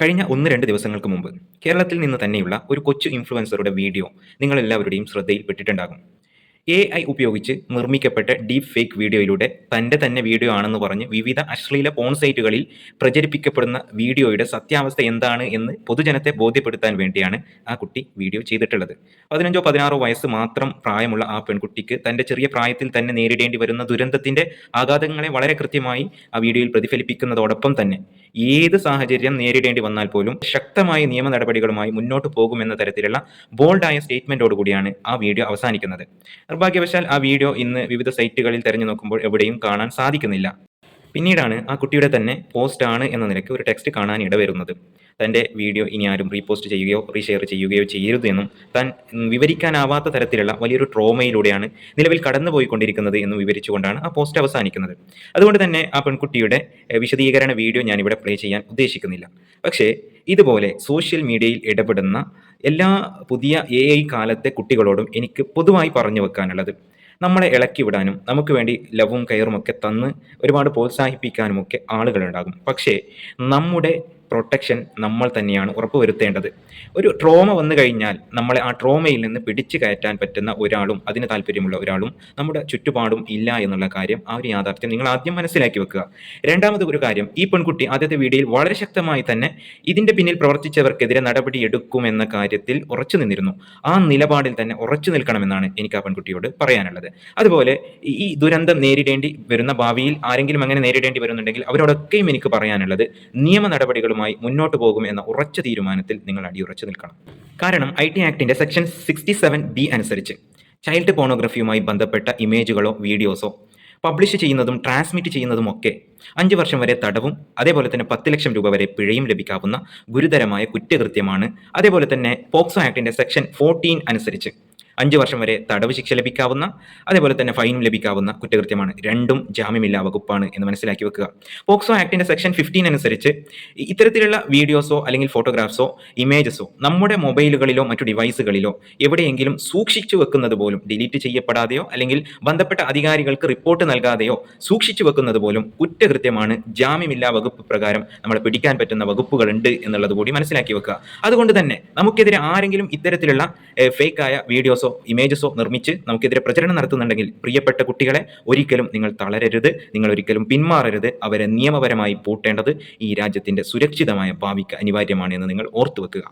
കഴിഞ്ഞ ഒന്ന് രണ്ട് ദിവസങ്ങൾക്ക് മുമ്പ് കേരളത്തിൽ നിന്ന് തന്നെയുള്ള ഒരു കൊച്ചു ഇൻഫ്ലുവൻസറുടെ വീഡിയോ നിങ്ങളെല്ലാവരുടെയും ശ്രദ്ധയിൽപ്പെട്ടിട്ടുണ്ടാകും എ ഐ ഉപയോഗിച്ച് നിർമ്മിക്കപ്പെട്ട ഡീപ് ഫേക്ക് വീഡിയോയിലൂടെ തന്റെ തന്നെ വീഡിയോ ആണെന്ന് പറഞ്ഞ് വിവിധ അശ്ലീല പോൺ സൈറ്റുകളിൽ പ്രചരിപ്പിക്കപ്പെടുന്ന വീഡിയോയുടെ സത്യാവസ്ഥ എന്താണ് എന്ന് പൊതുജനത്തെ ബോധ്യപ്പെടുത്താൻ വേണ്ടിയാണ് ആ കുട്ടി വീഡിയോ ചെയ്തിട്ടുള്ളത്. പതിനഞ്ചോ പതിനാറോ വയസ്സ് മാത്രം പ്രായമുള്ള ആ പെൺകുട്ടിക്ക് തന്റെ ചെറിയ പ്രായത്തിൽ തന്നെ നേരിടേണ്ടി വരുന്ന ദുരന്തത്തിന്റെ ആഘാതങ്ങളെ വളരെ കൃത്യമായി ആ വീഡിയോയിൽ പ്രതിഫലിപ്പിക്കുന്നതോടൊപ്പം തന്നെ ഏത് സാഹചര്യം നേരിടേണ്ടി വന്നാൽ പോലും ശക്തമായ നിയമ നടപടികളുമായി മുന്നോട്ട് പോകുമെന്ന തരത്തിലുള്ള ബോൾഡായ സ്റ്റേറ്റ്മെന്റോടുകൂടിയാണ് ആ വീഡിയോ അവസാനിക്കുന്നത്. നിർഭാഗ്യവശാൽ ആ വീഡിയോ ഇന്ന് വിവിധ സൈറ്റുകളിൽ തിരഞ്ഞു നോക്കുമ്പോൾ എവിടെയും കാണാൻ സാധിക്കുന്നില്ല. പിന്നീടാണ് ആ കുട്ടിയുടെ തന്നെ പോസ്റ്റ് ആണ് എന്ന നിലയ്ക്ക് ഒരു ടെക്സ്റ്റ് കാണാൻ ഇടവരുന്നത്. തന്റെ വീഡിയോ ഇനി ആരും റീപോസ്റ്റ് ചെയ്യുകയോ റീഷെയർ ചെയ്യുകയോ ചെയ്യരുത് എന്നും താൻ വിവരിക്കാനാവാത്ത തരത്തിലുള്ള വലിയൊരു ട്രോമയിലൂടെയാണ് നിലവിൽ കടന്നുപോയിക്കൊണ്ടിരിക്കുന്നത് എന്നും വിവരിച്ചുകൊണ്ടാണ് ആ പോസ്റ്റ് അവസാനിക്കുന്നത്. അതുകൊണ്ട് തന്നെ ആ പെൺകുട്ടിയുടെ വിശദീകരണ വീഡിയോ ഞാനിവിടെ പ്ലേ ചെയ്യാൻ ഉദ്ദേശിക്കുന്നില്ല. പക്ഷേ ഇതുപോലെ സോഷ്യൽ മീഡിയയിൽ ഇടപെടുന്ന എല്ലാ പുതിയ എ ഐ കാലത്തെ കുട്ടികളോടും എനിക്ക് പൊതുവായി പറഞ്ഞു വെക്കാനുള്ളത് നമ്മളെ ഇളക്കി വിടാനും നമുക്ക് വേണ്ടി ലവും കയറുമൊക്കെ തന്ന് ഒരുപാട് പ്രോത്സാഹിപ്പിക്കാനുമൊക്കെ ആളുകളുണ്ടാകും. പക്ഷേ നമ്മുടെ പ്രൊട്ടക്ഷൻ നമ്മൾ തന്നെയാണ് ഉറപ്പുവരുത്തേണ്ടത്. ഒരു ട്രോമ വന്നു കഴിഞ്ഞാൽ നമ്മളെ ആ ട്രോമയിൽ നിന്ന് പിടിച്ചു കയറ്റാൻ പറ്റുന്ന ഒരാളും അതിന് താല്പര്യമുള്ള ഒരാളും നമ്മുടെ ചുറ്റുപാടും ഇല്ല എന്നുള്ള കാര്യം ആ ഒരു യാഥാർത്ഥ്യം നിങ്ങൾ ആദ്യം മനസ്സിലാക്കി വെക്കുക. രണ്ടാമത് ഒരു കാര്യം ഈ പെൺകുട്ടി ആദ്യത്തെ വീഡിയോയിൽ വളരെ ശക്തമായി തന്നെ ഇതിന്റെ പിന്നിൽ പ്രവർത്തിച്ചവർക്കെതിരെ നടപടി എടുക്കുമെന്ന കാര്യത്തിൽ ഉറച്ചു നിന്നിരുന്നു. ആ നിലപാടിൽ തന്നെ ഉറച്ചു നിൽക്കണമെന്നാണ് എനിക്ക് ആ പെൺകുട്ടിയോട് പറയാനുള്ളത്. അതുപോലെ ഈ ദുരന്തം നേരിടേണ്ടി വരുന്ന ഭാവിയിൽ ആരെങ്കിലും അങ്ങനെ നേരിടേണ്ടി വരുന്നുണ്ടെങ്കിൽ അവരോടൊക്കെയും എനിക്ക് പറയാനുള്ളത് നിയമ നടപടികളും നയങ്ങളുമായി മുന്നോട്ട് പോകും എന്ന ഉറച്ച തീരുമാനത്തിൽ നിങ്ങൾ അടിയുറച്ചു നിൽക്കണം. കാരണം ഐ ടി ആക്ടിന്റെ സെക്ഷൻ സിക്സ്റ്റി സെവൻ ബി അനുസരിച്ച് ചൈൽഡ് പോണോഗ്രഫിയുമായി ബന്ധപ്പെട്ട ഇമേജുകളോ വീഡിയോസോ പബ്ലിഷ് ചെയ്യുന്നതും ട്രാൻസ്മിറ്റ് ചെയ്യുന്നതും ഒക്കെ അഞ്ച് വർഷം വരെ തടവും അതേപോലെ തന്നെ പത്ത് ലക്ഷം രൂപ വരെ പിഴയും ലഭിക്കാവുന്ന ഗുരുതരമായ കുറ്റകൃത്യമാണ്. അതേപോലെ തന്നെ പോക്സോ ആക്ടിന്റെ സെക്ഷൻ ഫോർട്ടീൻ അനുസരിച്ച് അഞ്ച് വർഷം വരെ തടവ് ശിക്ഷ ലഭിക്കാവുന്ന അതേപോലെ തന്നെ ഫൈനും ലഭിക്കാവുന്ന കുറ്റകൃത്യമാണ്. രണ്ടും ജാമ്യമില്ലാ വകുപ്പാണ് എന്ന് മനസ്സിലാക്കി വെക്കുക. പോക്സോ ആക്ടിന്റെ സെക്ഷൻ ഫിഫ്റ്റീൻ അനുസരിച്ച് ഇത്തരത്തിലുള്ള വീഡിയോസോ അല്ലെങ്കിൽ ഫോട്ടോഗ്രാഫ്സോ ഇമേജസോ നമ്മുടെ മൊബൈലുകളിലോ മറ്റു ഡിവൈസുകളിലോ എവിടെയെങ്കിലും സൂക്ഷിച്ചു വെക്കുന്നത് പോലും ഡിലീറ്റ് ചെയ്യപ്പെടാതെയോ അല്ലെങ്കിൽ ബന്ധപ്പെട്ട അധികാരികൾക്ക് റിപ്പോർട്ട് നൽകാതെയോ സൂക്ഷിച്ചു വെക്കുന്നത് പോലും കുറ്റകൃത്യമാണ്. ജാമ്യമില്ലാ വകുപ്പ് പ്രകാരം നമ്മളെ പിടിക്കാൻ പറ്റുന്ന വകുപ്പുകളുണ്ട് എന്നുള്ളത് കൂടി മനസ്സിലാക്കി വെക്കുക. അതുകൊണ്ട് തന്നെ നമുക്കെതിരെ ആരെങ്കിലും ഇത്തരത്തിലുള്ള ഫേക്കായ വീഡിയോസോ ഇമേജസോ നിർമ്മിച്ച് നമുക്കെതിരെ പ്രചരണം നടത്തുന്നുണ്ടെങ്കിൽ പ്രിയപ്പെട്ട കുട്ടികളെ ഒരിക്കലും നിങ്ങൾ തളരരുത്. നിങ്ങൾ ഒരിക്കലും പിന്മാറരുത്. അവരെ നിയമപരമായി പൂട്ടേണ്ടത് ഈ രാജ്യത്തിന്റെ സുരക്ഷിതമായ ഭാവിക്ക് അനിവാര്യമാണ് എന്ന് നിങ്ങൾ ഓർത്തു വെക്കുക